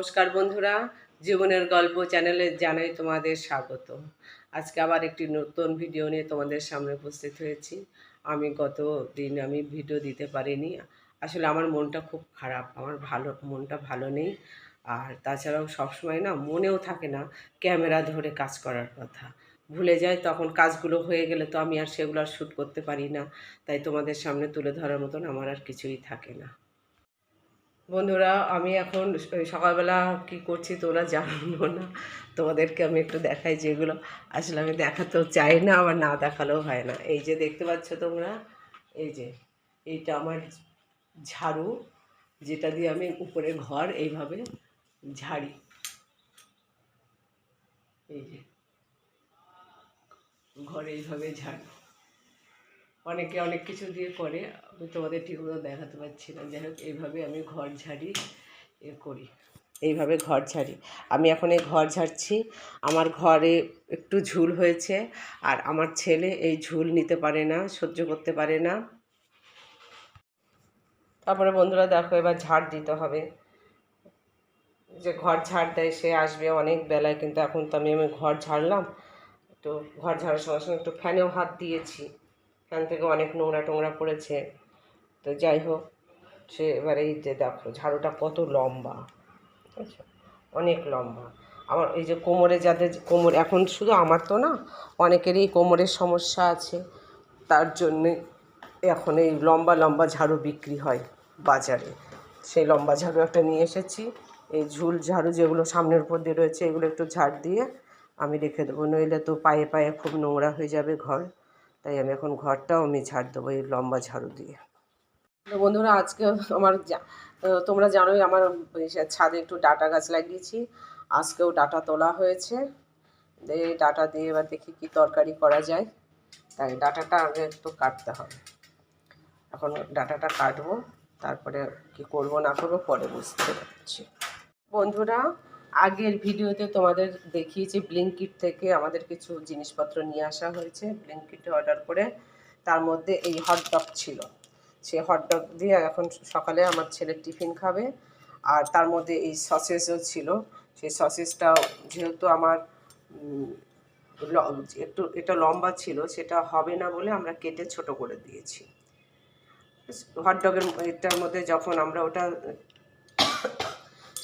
নমস্কার বন্ধুরা, জীবনের গল্প চ্যানেলে জানাই তোমাদের স্বাগত। আজকে আবার একটি নতুন ভিডিও নিয়ে তোমাদের সামনে উপস্থিত হয়েছি। আমি গত দিন আমি ভিডিও দিতে পারিনি। আসলে আমার মনটা খুব খারাপ, আমার ভালো, মনটা ভালো নেই। আর তাছাড়াও সবসময় না মনেও থাকে না ক্যামেরা ধরে কাজ করার কথা। ভুলে যাই তখন কাজগুলো হয়ে গেলে তো আমি আর সেগুলো আর শ্যুট করতে পারি না। তাই তোমাদের সামনে তুলে ধরার মতন আমার আর কিছুই থাকে না। বন্ধুরা, আমি এখন সকালবেলা কি করছি তোমরা জানো না। তোমাদেরকে আমি একটু দেখাই যেগুলো। আসলে আমি দেখাতেও চাই না, আবার না দেখালেও হয় না। এই যে দেখতে পাচ্ছ তোমরা? এই যে, এইটা আমার ঝাড়ু, যেটা দিয়ে আমি উপরে ঘর, এইভাবে ঝাড়ি। এই যে, ঘর এইভাবে ঝাড়ি। অনেকে অনেক কিছু দিয়ে করে আমি তোমাদের ঠিকমতো দেখাতে পারছি না। যাই হোক, এইভাবে আমি ঘর ঝাড়ি, এ করি। এইভাবে ঘর ঝাড়ি। আমি এখন এই ঘর ঝাড়ছি। আমার ঘরে একটু ঝুল হয়েছে, আর আমার ছেলে এই ঝুল নিতে পারে না, সহ্য করতে পারে না। তারপরে বন্ধুরা, দেখো, এবার ঝাড় দিতে হবে। যে ঘর ঝাড় দেয়, সে আসবে অনেক বেলায়, কিন্তু এখন তো আমি আমি ঘর ঝাড়লাম। তো ঘর ঝাড়ার সঙ্গে সঙ্গে একটু ফ্যানেও হাত দিয়েছি। ফ্যান থেকে অনেক নোংরা টোংরা পড়েছে। তো যাই হোক, সে এবারে এই যে দেখো, ঝাড়ুটা কত লম্বা। অনেক লম্বা। আমার এই যে কোমরে যাদের কোমর, এখন শুধু আমার তো না, অনেকেরই কোমরের সমস্যা আছে। তার জন্যে এখন এই লম্বা লম্বা ঝাড়ু বিক্রি হয় বাজারে। সেই লম্বা ঝাড়ু একটা নিয়ে এসেছি। এই ঝুল ঝাড়ু যেগুলো সামনের উপর দিয়ে রয়েছে, এগুলো একটু ঝাড় দিয়ে আমি রেখে দেবো। নইলে তো পায়ে পায়ে খুব নোংরা হয়ে যাবে ঘর। তাই আমি এখন ঘরটাও আমি ঝাড় দেবো এই লম্বা ঝাড়ু দিয়ে। বন্ধুরা, আজকে আমার তোমরা জানোই আমার ছাদে একটু ডাটা গাছ লাগিয়েছি। আজকেও ডাটা তোলা হয়েছে। এই ডাটা দিয়ে এবার দেখি কি তরকারি করা যায়। তাই ডাটাটা আগে একটু কাটতে হবে। এখন ডাটাটা কাটবো, তারপরে কি করব না করব পরে বুঝতে পারছি। বন্ধুরা আগের ভিডিওতে তোমাদের দেখিয়েছি ব্লিঙ্কিট থেকে আমাদের কিছু জিনিসপত্র নিয়ে আসা হয়েছে। ব্লিঙ্কিটে অর্ডার করে তার মধ্যে এই হটডগ ছিল। সে হটডগ দিয়ে এখন সকালে আমার ছেলে টিফিন খাবে। আর তার মধ্যে এই সসেসও ছিল। সেই সসেসটা যেহেতু আমার একটু, এটা লম্বা ছিল, সেটা হবে না বলে আমরা কেটে ছোট করে দিয়েছি। হটডগের এটার মধ্যে যখন আমরা ওটা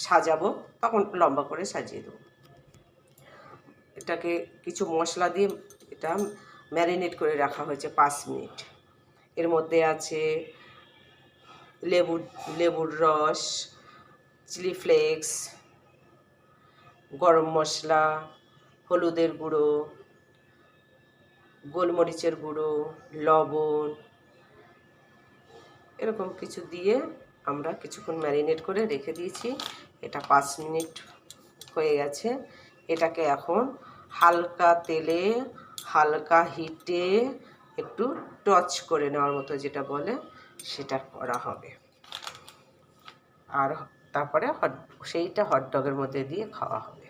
সাজাবো, তখন লম্বা করে সাজিয়ে দেবো। এটাকে কিছু মশলা দিয়ে এটা ম্যারিনেট করে রাখা হয়েছে পাঁচ মিনিট। এর মধ্যে আছে লেবুর লেবুর রস, চিলি ফ্লেক্স, গরম মশলা, হলুদের গুঁড়ো, গোলমরিচের গুঁড়ো, লবণ, এরকম কিছু দিয়ে আমরা কিছুক্ষণ ম্যারিনেট করে রেখে দিয়েছি। এটা পাঁচ মিনিট হয়ে গেছে। এটাকে এখন হালকা তেলে, হালকা হিটে একটু টচ করে নেওয়ার মতো যেটা বলে সেটা করা হবে। আর তারপরে হট, সেইটা হটডগের মধ্যে দিয়ে খাওয়া হবে।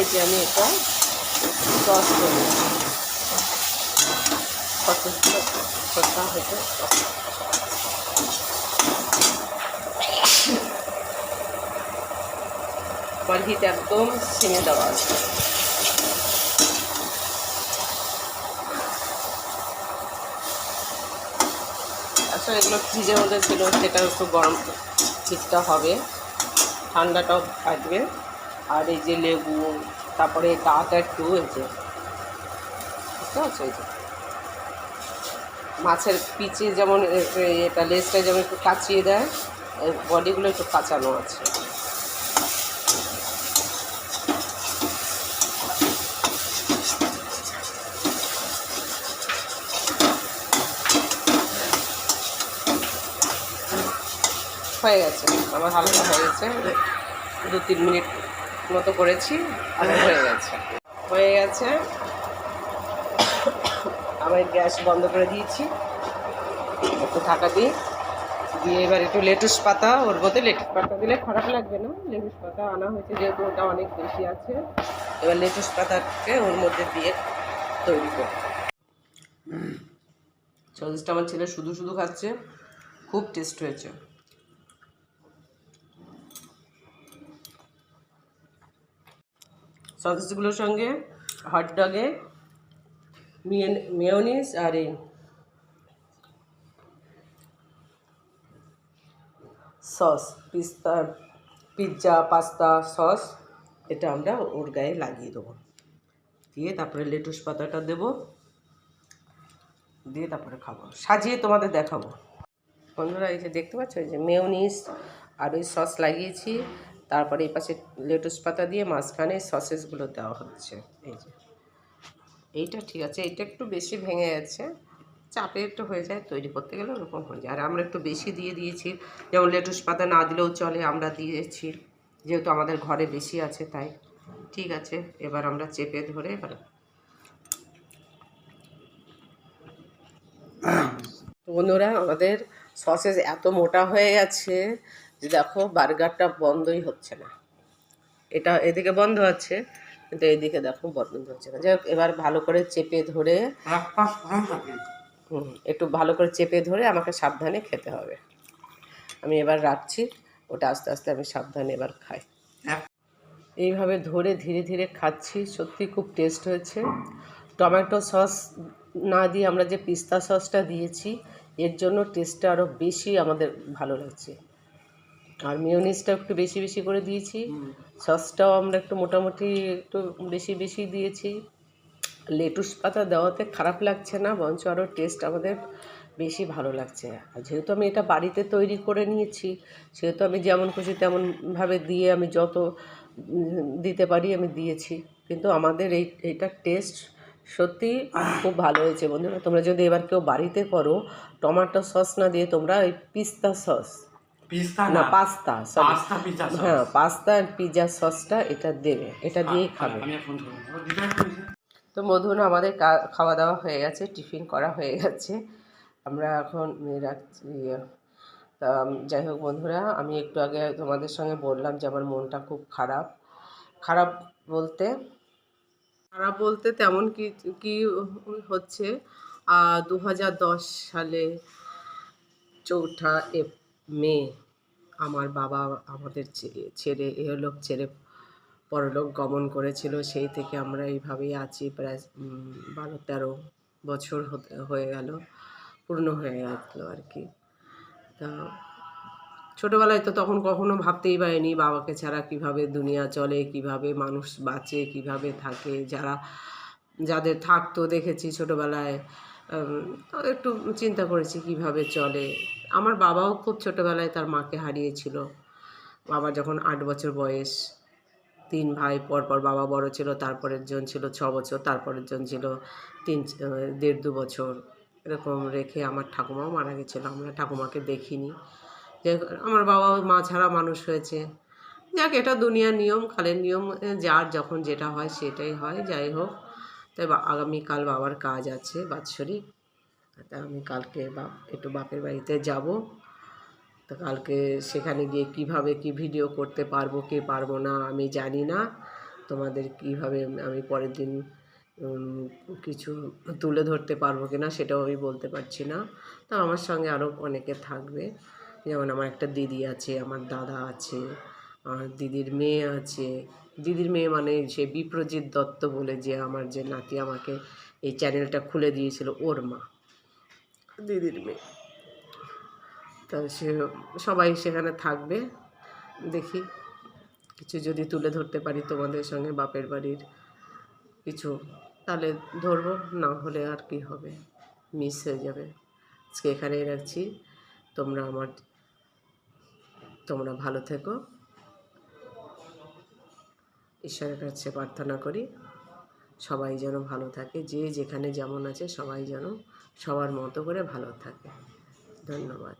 এই যে আমি এটা টস করে। কতগুলো খোসা হতে একদম ছিঁড়ে দেওয়া আছে। আসলে এগুলো ফ্রিজের মধ্যে ছিল সেটা একটু গরম হিটটা হবে। ঠান্ডাটাও থাকবে। আর এই যে লেবু তারপরে গাটা একটু যে। বুঝতে পারছ এই যে? মাছের পিচে যেমন এটা লেজটা যেমন একটু কাচিয়ে দেয় বডিগুলো একটু কাঁচানো আছে। হয়ে গেছে। আমার হালকা হয়ে গেছে। দু তিন মিনিট মতো করেছি হয়ে গেছে। হয়ে গেছে। আমি গ্যাস বন্ধ করে দিয়েছি। একটু ঢাকা দিই। দিয়ে এবার একটু লেটুস পাতা, ওর মধ্যে লেটুস পাতা দিলে খারাপ লাগবে না। লেটুস পাতা আনা হয়েছে, যেহেতু ওটা অনেক বেশি আছে। এবার লেটুস পাতাকে ওর মধ্যে দিয়ে তৈরি করব। সসেসটা আমার ছেলে শুধু শুধু খাচ্ছে। খুব টেস্ট হয়েছে। সসেসগুলোর সঙ্গে হট ডগে মেয়নিস আর এই সস পিস্তা পিৎজা পাস্তা সস এটা আমরা ওর গায়ে লাগিয়ে দেবো। দিয়ে তারপরে লেটুস পাতাটা দেবো। দিয়ে তারপরে খাব। সাজিয়ে তোমাদের দেখাবো। বন্ধুরা, এই যে দেখতে পাচ্ছ যে মেয়নিস আর ওই সস লাগিয়েছি। তারপরে এই পাশে লেটুস পাতা দিয়ে মাঝখানে সসেসগুলো দেওয়া হচ্ছে। এই যে। এইটা ঠিক আছে, এইটা একটু বেশি ভেঙে যাচ্ছে চাপে একটু হয়ে যায়, তৈরি করতে গেলে ওরকম হয়ে যায়। আর আমরা একটু বেশি দিয়ে দিয়েছি, যেমন লেটুস পাতা না দিলেও চলে, আমরা দিয়েছি। যেহেতু আমাদের ঘরে বেশি আছে, তাই। ঠিক আছে, এবার আমরা চেপে ধরে এবার বন্ধুরা, আমাদের সসেস এত মোটা হয়ে গেছে। দেখো বার্গারটা বন্ধই হচ্ছে না। এটা এদিকে বন্ধ আছে কিন্তু এদিকে দেখো বন্ধ হচ্ছে না। যাই এবার ভালো করে চেপে ধরে হুম, একটু ভালো করে চেপে ধরে আমাকে সাবধানে খেতে হবে। আমি এবার রাখছি ওটা আস্তে আস্তে আমি সাবধানে এবার খাই। এইভাবে ধরে ধীরে ধীরে খাচ্ছি সত্যি খুব টেস্ট হয়েছে। টমেটো সস না দিয়ে আমরা যে পিস্তা সসটা দিয়েছি এর জন্য টেস্টটা আরও বেশি আমাদের ভালো লাগছে। আর মিওনিসটা একটু বেশি বেশি করে দিয়েছি। সসটাও আমরা একটু মোটামুটি একটু বেশি বেশি দিয়েছি। লেটুস পাতা দেওয়াতে খারাপ লাগছে না বরঞ্চ আরও টেস্ট আমাদের বেশি ভালো লাগছে। আর যেহেতু আমি এটা বাড়িতে তৈরি করে নিয়েছি সেহেতু আমি যেমন খুশি তেমনভাবে দিয়ে আমি যত দিতে পারি আমি দিয়েছি। কিন্তু আমাদের এই এইটার টেস্ট সত্যি খুব ভালো হয়েছে বন্ধুরা। তোমরা যদি এবার কেউ বাড়িতে করো টমেটো সস না দিয়ে তোমরা ওই পিস্তা সস পিস্তা না পাস্তা পাস্তা সস। হ্যাঁ পাস্তা আর পিৎজা সসটা এটা দেবে এটা দিয়েই খাবে। তো মধুন আমাদের খাওয়া দাওয়া হয়ে গেছে টিফিন করা হয়ে গেছে। আমরা এখন রাখছি তা যাই হোক বন্ধুরা আমি একটু আগে তোমাদের সঙ্গে বললাম যে আমার মনটা খুব খারাপ। খারাপ বলতে খারাপ বলতে তেমন কি কি হচ্ছে দু হাজার দশ সালে চৌঠা এপ মে আমার বাবা আমাদের ছেড়ে এহলোক ছেড়ে পরলোক গমন করেছিল। সেই থেকে আমরা এইভাবেই আছি, প্রায় বারো, তেরো বছর হয়ে গেল, পূর্ণ হয়ে গেল আর কি। তা ছোটোবেলায় তো তখন কখনো ভাবতেই পারিনি বাবাকে ছাড়া কীভাবে দুনিয়া চলে, কীভাবে মানুষ বাঁচে, কীভাবে থাকে। যারা, যাদের থাকতো দেখেছি ছোটোবেলায় একটু চিন্তা করেছি কীভাবে চলে। আমার বাবাও খুব ছোটোবেলায় তার মাকে হারিয়েছিল। বাবা যখন আট বছর বয়স, তিন ভাই পর পর বাবা বড় ছিল, তারপরের জন ছিল ছ বছর, তারপরের জন ছিল তিন, দেড় দু বছর। এরকম রেখে আমার ঠাকুমাও মারা গেছিল, আমরা ঠাকুমাকে দেখিনি। যে আমার বাবা মা ছাড়া মানুষ হয়েছে। যাক, এটা দুনিয়ার নিয়ম কালের নিয়ম যার যখন যেটা হয় সেটাই হয়, যাই হোক। তাই আগামীকাল বাবার কাজ আছে বাৎসরিক। তা আমি কালকে বাপ, একটু বাপের বাড়িতে যাব। তো কালকে সেখানে গিয়ে কীভাবে কি ভিডিও করতে পারব, কি পারব না, আমি জানি না। তোমাদের কীভাবে আমি পরের দিন কিছু তুলে ধরতে পারব কি না সেটাও আমি বলতে পারছি না। তা আমার সঙ্গে আরও অনেকে থাকবে। যেমন আমার একটা দিদি আছে, আমার দাদা আছে, আমার দিদির মেয়ে আছে দিদির মেয়ে মানে সে বিপ্রজিৎ দত্ত বলে যে আমার যে নাতি আমাকে এই চ্যানেলটা খুলে দিয়েছিল ওর মা, দিদির মেয়ে। তা সে সবাই সেখানে থাকবে, দেখি। কিছু যদি তুলে ধরতে পারি তোমাদের সঙ্গে বাপের বাড়ির কিছু, তাহলে ধরবো, না হলে আর কি হবে। মিস হয়ে যাবে। আজকে এখানেই রাখছি। তোমরা আমার, তোমরা ভালো থেকো। ঈশ্বরের কাছে প্রার্থনা করি, সবাই যেন ভালো থাকে, যে যেখানে যেমন আছে সবাই যেন সবার মতো করে ভালো থাকে। ধন্যবাদ।